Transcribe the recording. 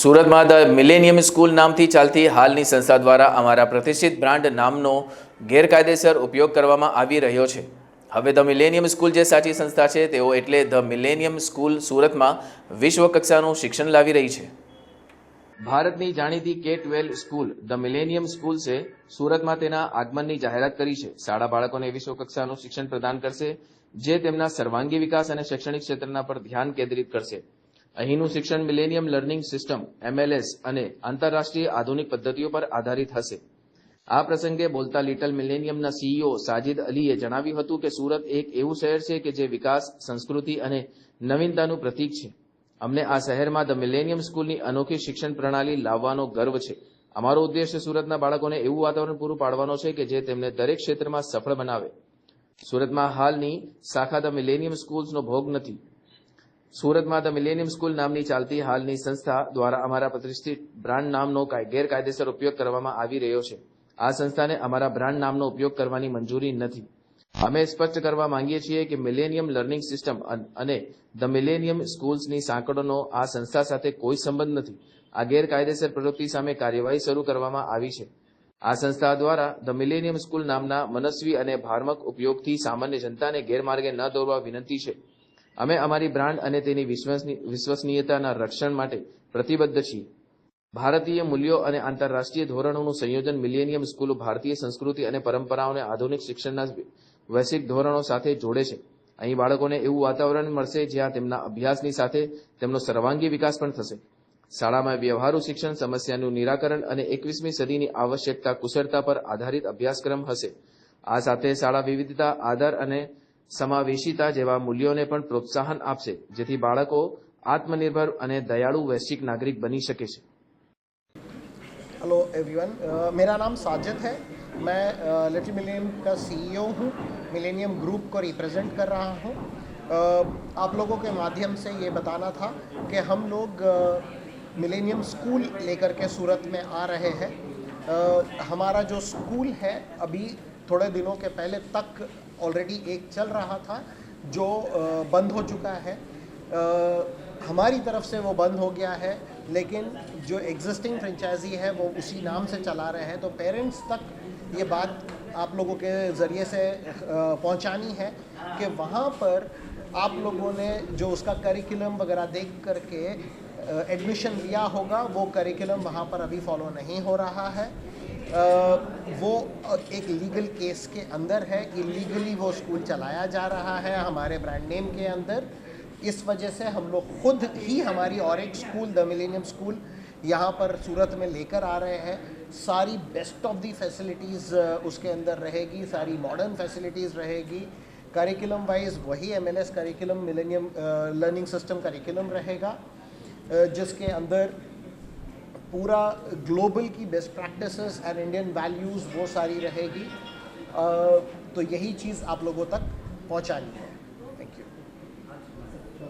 સુરતમાં the Millennium school નામથી ચાલતી હાલની સંસ્થા દ્વારા અમારા પ્રતિષ્ઠિત બ્રાન્ડ નામનો ગેરકાયદેસર ઉપયોગ કરવામાં આવી રહ્યો છે. હવે ધ મિલેનિયમ સ્કૂલ જે સાચી સંસ્થા છે, તેઓ એટલે ધ મિલેનિયમ સ્કૂલ સુરતમાં વિશ્વ કક્ષાનું શિક્ષણ લાવી રહી છે. ભારતની જાણીતી K twelve school the Millennium school છે, સુરતમાં તેના આગમનની જાહેરાત કરી છે. શાળા બાળકોને વિશ્વ કક્ષાનું શિક્ષણ પ્રદાન કરશે, જે તેમના સર્વાંગી વિકાસ અને શૈક્ષણિક ક્ષેત્રના પર ધ્યાન કેન્દ્રિત કરશે. અહીંનું શિક્ષણ મિલેનિયમ લર્નિંગ સિસ્ટમ એમએલએસ અને આંતરરાષ્ટ્રીય આધુનિક પદ્ધતિઓ પર આધારિત હશે. આ પ્રસંગે બોલતા લિટલ મિલેનિયમના સીઈઓ સાજિદ અલીએ જણાવ્યું હતું કે સુરત એક એવું શહેર છે કે જે વિકાસ, સંસ્કૃતિ અને નવીનતાનું પ્રતીક છે. અમને આ શહેરમાં ધ મિલેનિયમ સ્કૂલની અનોખી શિક્ષણ પ્રણાલી લાવવાનો ગર્વ છે. અમારો ઉદ્દેશ્ય સુરતના બાળકોને એવું વાતાવરણ પૂરું પાડવાનો છે કે જે તેમને દરેક ક્ષેત્રમાં સફળ બનાવે. સુરતમાં હાલની શાખા ધ મિલેનિયમ સ્કૂલ્સનો ભોગ નથી. સુરતમાં ધ મિલેનિયમ સ્કૂલ નામની ચાલતી હાલની સંસ્થા દ્વારા અમારા પ્રતિષ્ઠિત બ્રાન્ડ નામનો કાય- ગેરકાયદેસર ઉપયોગ કરવામાં આવી રહ્યો છે. આ સંસ્થાને અમારા બ્રાન્ડ નામનો ઉપયોગ કરવાની મંજૂરી નથી. અમે સ્પષ્ટ કરવા માંગીએ છીએ કે મિલેનિયમ લર્નિંગ સિસ્ટમ અને ધ મિલેનિયમ સ્કૂલ્સની સાંકળોનો આ સંસ્થા સાથે કોઈ સંબંધ નથી. આ ગેરકાયદેસર પ્રવૃત્તિ સામે કાર્યવાહી શરૂ કરવામાં આવી છે. આ સંસ્થા દ્વારા ધ મિલેનિયમ સ્કૂલ નામના મનસ્વી અને ભારમક ઉપયોગથી સામાન્ય જનતાને ગેરમાર્ગે ન દોરવા વિનંતી છે. અમે અમારી બ્રાન્ડ અને તેની વિશ્વસની- વિશ્વસનીયતાના રક્ષણ માટે પ્રતિબદ્ધ છીએ. ભારતીય મૂલ્યો અને આંતરરાષ્ટ્રીય ધોરણોનું સંયોજન મિલેનિયમ સ્કૂલ ભારતીય સંસ્કૃતિ અને પરંપરાઓને આધુનિક શિક્ષણના વૈશ્વિક ધોરણો સાથે જોડે છે. અહીં બાળકોને એવું વાતાવરણ મળશે જ્યાં તેમના અભ્યાસની સાથે તેમનો સર્વાંગી વિકાસ પણ થશે. શાળામાં વ્યવહારુ શિક્ષણ સમસ્યાનું નિરાકરણ અને એકવીસમી સદીની આવશ્યકતા કુશળતા પર આધારિત અભ્યાસક્રમ હશે. આ સાથે શાળા વિવિધતા, આદર અને સમાવેશિતા જેવા મૂલ્યોને પણ પ્રોત્સાહન આપશે જેથી બાળકો આત્મનિર્ભર અને દયાળુ વૈશ્વિક નાગરિક બની શકે છે हेलो एवरीवन अ, मेरा नाम साजिद है मैं लिटिल मिलेनियम का सीईओ हूँ मिलेनियम ग्रुप को रिप्रेजेंट कर रहा हूँ अ, आप लोगों के माध्यम से ये बताना था कि हम लोग मिलेनियम स्कूल लेकर के सूरत में आ रहे हैं अ, हमारा जो स्कूल है अभी थोड़े दिनों के पहले तक ऑलरेडी एक चल रहा था, जो बंद हो चुका है। हमारी तरफ़ से वो बंद हो गया है, लेकिन जो एग्जिस्टिंग फ्रेंचाइजी है, वो उसी नाम से चला रहे हैं। तो पेरेंट्स तक ये बात आप लोगों के ज़रिए से पहुंचानी है कि वहाँ पर आप लोगों ने जो उसका करिकुलम वगैरह देख करके एडमिशन लिया होगा, वो करिकुलम वहाँ पर अभी फॉलो नहीं हो रहा है। वो एक लीगल केस के अंदर है। इलीगली वो स्कूल चलाया जा रहा है हमारे ब्रांड नेम के अंदर। इस वजह से हम लोग खुद ही हमारी और एक स्कूल द मिलेनियम स्कूल यहाँ पर सूरत में लेकर आ रहे हैं। सारी बेस्ट ऑफ़ दी फैसिलिटीज़ उसके अंदर रहेगी। सारी मॉडर्न फैसिलिटीज़ रहेगी। करिकुलम वाइज वही M L S curriculum Millennium learning system curriculum रहेगा। जिसके अंदर पूरा ग्लोबल की best practices and Indian values वो सारी रहेगी अ, तो यही चीज़ आप लोगों तक पहुंचानी है